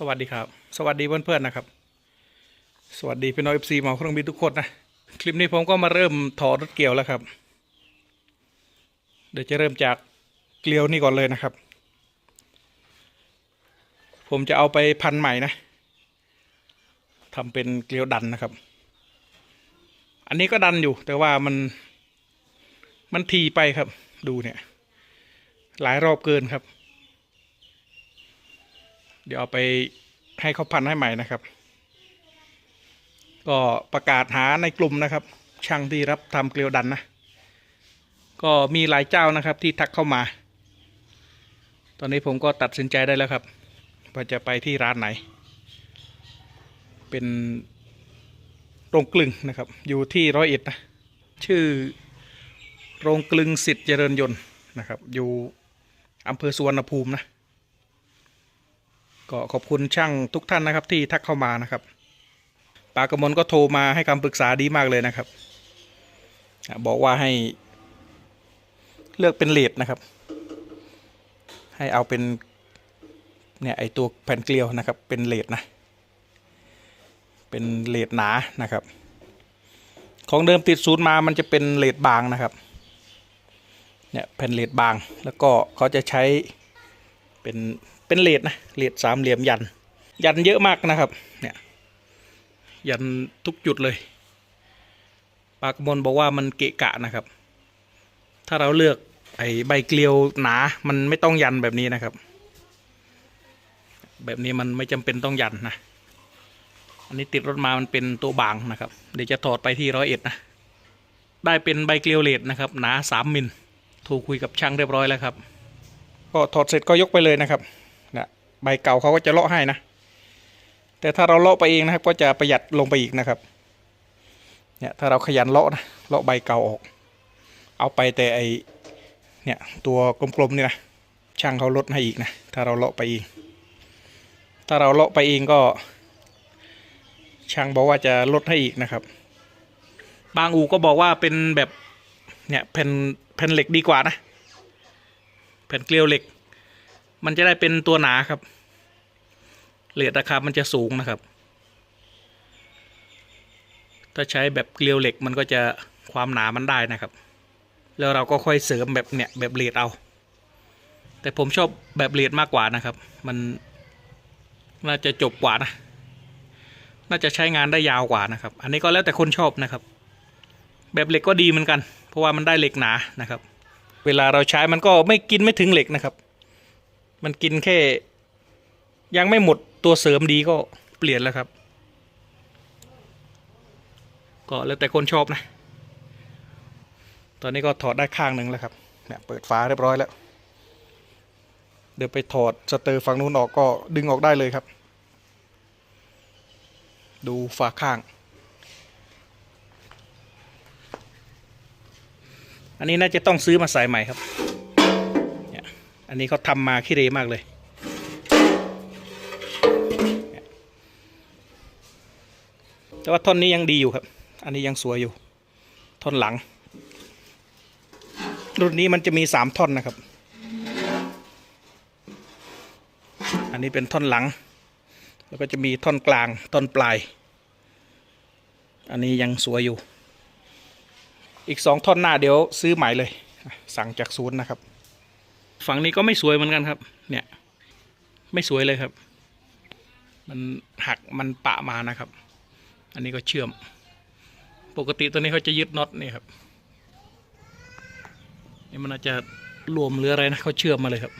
สวัสดีครับ สวัสดีเพื่อนๆนะครับ สวัสดีพี่น้องเอฟซีมาเครื่องบินทุกคนนะคลิปนี้ผมก็มาเริ่มถอดรถเกี่ยวแล้วครับ เดี๋ยวจะเริ่มจากเกลียวนี่ก่อนเลยนะครับ ผมจะเอาไปพันใหม่นะทำเป็นเกลียวดันนะครับ อันนี้ก็ดันอยู่ แต่ว่ามันมันทีไปครับ ดูเนี่ย หลายรอบเกินครับ เดี๋ยวเอาไปให้เขาพันให้ใหม่นะครับ ก็ประกาศหาในกลุ่มนะครับ ช่างที่รับทำเกลียวดันนะ ก็มีหลายเจ้านะครับที่ทักเข้ามา ตอนนี้ผมก็ตัดสินใจได้แล้วครับว่าจะไปที่ร้านไหน เป็นโรงกลึงนะครับ อยู่ที่ร้อยเอ็ดนะ ชื่อโรงกลึงสิทธิ์เจริญยนต์นะครับ อยู่อำเภอสุวรรณภูมินะ ก็ขอบคุณช่างทุกท่านนะครับที่ทักเข้ามานะครับปากระมลก็โทรมาให้คำปรึกษาดีมากเลยนะครับ บอกว่าให้เลือกเป็นเลดนะครับ ให้เอาเป็นเนี่ยไอตัวแผ่นเกลียวนะครับ เป็นเลดนะ เป็นเลดหนานะครับ ของเดิมติดศูนย์มามันจะเป็นเลดบางนะครับเนี่ยแผ่นเลดบางแล้วก็เขาจะใช้เป็น เป็นเลดนะเลดสามเหลี่ยมยัน ยันเยอะมากนะครับ เนี่ย ยันทุกจุดเลย ปากมลบอกว่ามันเกะกะนะครับ ถ้าเราเลือกไอ้ใบเกลียวหนา มันไม่ต้องยันแบบนี้นะครับ แบบนี้มันไม่จำเป็นต้องยันนะ อันนี้ติดรถมามันเป็นตัวบางนะครับ เดี๋ยวจะถอดไปที่ร้อยเอ็ดนะ ได้เป็นใบเกลียวเลดนะครับ หนาสามมิลโทรคุยกับช่างเรียบร้อยแล้วครับ ก็ถอดเสร็จก็ยกไปเลยนะครับ ใบเก่าเขาก็จะเลาะให้นะ แต่ถ้าเราเลาะไปเองนะครับ ก็จะประหยัดลงไปอีกนะครับ เนี่ยถ้าเราขยันเลาะนะ เลาะใบเก่าออก เอาไปแต่ไอเนี่ยตัวกลมๆนี่นะ ช่างเขาลดให้อีกนะ ถ้าเราเลาะไปเอง ถ้าเราเลาะไปเองก็ ช่างบอกว่าจะลดให้อีกนะครับ บางอู่ก็บอกว่าเป็นแบบเนี่ยแผ่นแผ่นเหล็กดีกว่านะ แผ่นเกลียวเหล็ก มันจะได้เป็นตัวหนาครับเลทราคามันจะสูงนะครับ ถ้าใช้แบบเกลียวเหล็กมันก็จะความหนามันได้นะครับ แล้วเราก็ค่อยเสริมแบบเนี่ยแบบเลดเอา แต่ผมชอบแบบเลดมากกว่านะครับ มันน่าจะจบกว่านะ น่าจะใช้งานได้ยาวกว่านะครับ อันนี้ก็แล้วแต่คนชอบนะครับ แบบเหล็กก็ดีเหมือนกัน เพราะว่ามันได้เหล็กหนานะครับ เวลาเราใช้มันก็ไม่กินไม่ถึงเหล็กนะครับ มันกินแค่ ยังไม่หมดตัวเสริมดีก็เปลี่ยนแล้วครับ ก็แล้วแต่คนชอบนะ ตอนนี้ก็ถอดได้ข้างหนึ่งแล้วครับเนี่ยเปิดฝาเรียบร้อยแล้ว เดี๋ยวไปถอดสเตอร์ฝั่งนู้นออกก็ดึงออกได้เลยครับ ดูฝาข้าง อันนี้น่าจะต้องซื้อมาใส่ใหม่ครับ นนี้เขาทำมาขี้เรมากเลยเนี่ยแต่ว่าท่อนนี้ยังดีอยู่ครับ อันนี้ยังสวยอยู่ ท่อนหลัง รุ่นนี้มันจะมีสามท่อนนะครับ อันนี้เป็นท่อนหลัง แล้วก็จะมีท่อนกลาง ท่อนปลาย อันนี้ยังสวยอยู่ อีกสองท่อนหน้าเดี๋ยวซื้อใหม่เลย สั่งจากศูนย์นะครับ ฝั่งนี้ก็ไม่สวยเหมือนกันครับ เนี่ย ไม่สวยเลยครับ มันหักมันปะมานะครับ อันนี้ก็เชื่อม ปกติตัวนี้เขาจะยึดน็อตนี่ครับนี่มันอาจจะรวมหรืออะไรนะเขาเชื่อมมาเลยครับ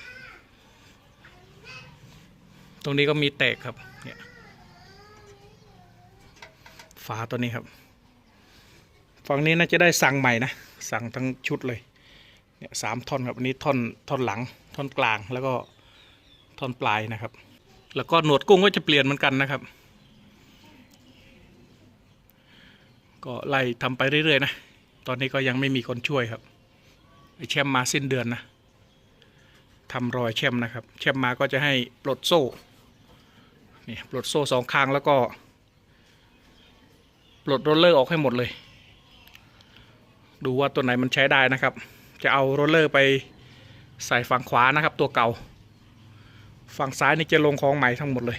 ตรงนี้ก็มีแตกครับเนี่ยฝาตัวนี้ครับ ฝั่งนี้น่าจะได้สั่งใหม่นะ สั่งทั้งชุดเลย เนี่ยสามท่อนครับอันนี้ท่อนท่อนหลัง ท่อนกลางแล้วก็ท่อนปลายนะครับ แล้วก็หนวดกุ้งก็จะเปลี่ยนเหมือนกันนะครับ ก็ไล่ทำไปเรื่อยๆนะตอนนี้ก็ยังไม่มีคนช่วยครับไอแชมมาสิ้นเดือนนะทำรอยแชมนะครับแชมมาก็จะให้ปลดโซ่นี่ปลดโซ่สองข้างแล้วก็ ปลดโรลเลอร์ออกให้หมดเลย ดูว่าตัวไหนมันใช้ได้นะครับ จะเอาโรลเลอร์ไปใส่ฝั่งขวานะครับตัวเก่า ฝั่งซ้ายนี่จะลงของใหม่ทั้งหมดเลย